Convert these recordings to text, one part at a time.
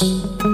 一。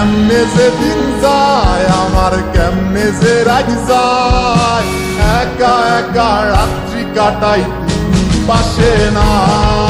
কেমনে দিন যায় আমার কেমনে যে একা একা রাত্রি কাটাই পাশে নাই।